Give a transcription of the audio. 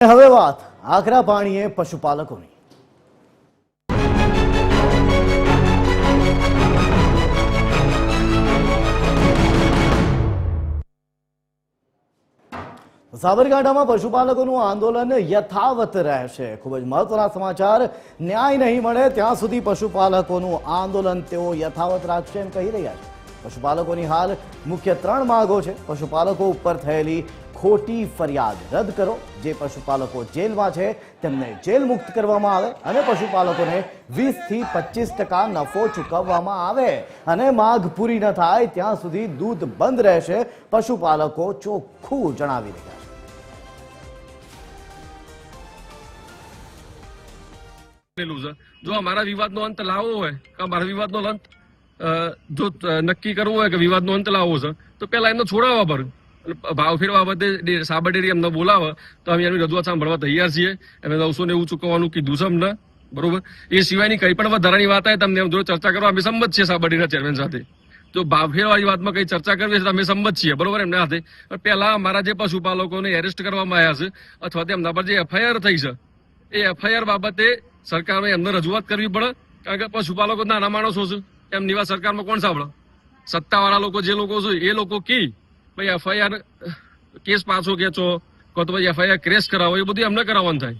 હવે વાત આકરા પાણીએ પશુપાલકોની. સાબરકાંઠામાં પશુપાલકોનું આંદોલન યથાવત રહેશે. ખૂબ જ મહત્વના સમાચાર. ન્યાય નહીં મળે ત્યાં સુધી પશુપાલકોનું આંદોલન તેઓ યથાવત રાખશે એમ કહી રહ્યા છે. પશુપાલકોની હાલ મુખ્ય ત્રણ માગો છે. પશુપાલકો ઉપર થયેલી ખોટી ફરિયાદ રદ કરો. જે પશુપાલકો જેલમાં છે, તેમને જેલ મુક્ત કરવામાં આવે અને પશુપાલકોને વીસથી પચીસ ટકા નફો ચૂકવવામાં આવે. અને માગ પૂરી ન થાય, ત્યાં સુધી દૂધ બંધ રહેશે, પશુપાલકો ચોખ્ખું જણાવી રહ્યા છે. બનેલું છે જો અમારા વિવાદનો અંત લાવવો હોય, કે અમારા વિવાદનો અંત જો નક્કી કરવો હોય કે વિવાદનો અંત લાવવો છે, તો પેલા એમને છોડાવવા પર અને ભાવ ફેરવા બાબતે સાબર ડેરી અમને બોલાવે, તો અમે એની રજૂઆત સાંભળવા તૈયાર છીએ. અમે નવસો ને એવું ચૂકવવાનું કીધું છે અમને, બરોબર? એ સિવાયની કઈ પણ વધારાની વાત આવે, તમને જોડે ચર્ચા કરવા, અમે સંમત છીએ સાબરડીના ચેરમેન સાથે. જો ભાવ ફેરવાની વાતમાં કઈ ચર્ચા કરવી છે તો અમે સંમત છીએ, બરોબર એમના સાથે? પણ પહેલા અમારા જે પશુપાલકોને એરેસ્ટ કરવામાં આવ્યા છે, અથવા તેમના પર જે એફઆઈઆર થઈ છે, એ એફઆઈઆર બાબતે સરકારને એમને રજૂઆત કરવી પડે, કારણ કે પશુપાલકો નાના માણસો છે. એમની વાત સરકારમાં કોણ સાંભળે? સત્તાવાળા લોકો, જે લોકો છે, એ લોકો કી? ભાઈ એફઆઈઆર કેસ પાછો ખેંચો, કો તો ભાઈ એફઆઈઆર ક્રેશ કરાવો, એ બધું એમને કરાવવાનું થાય.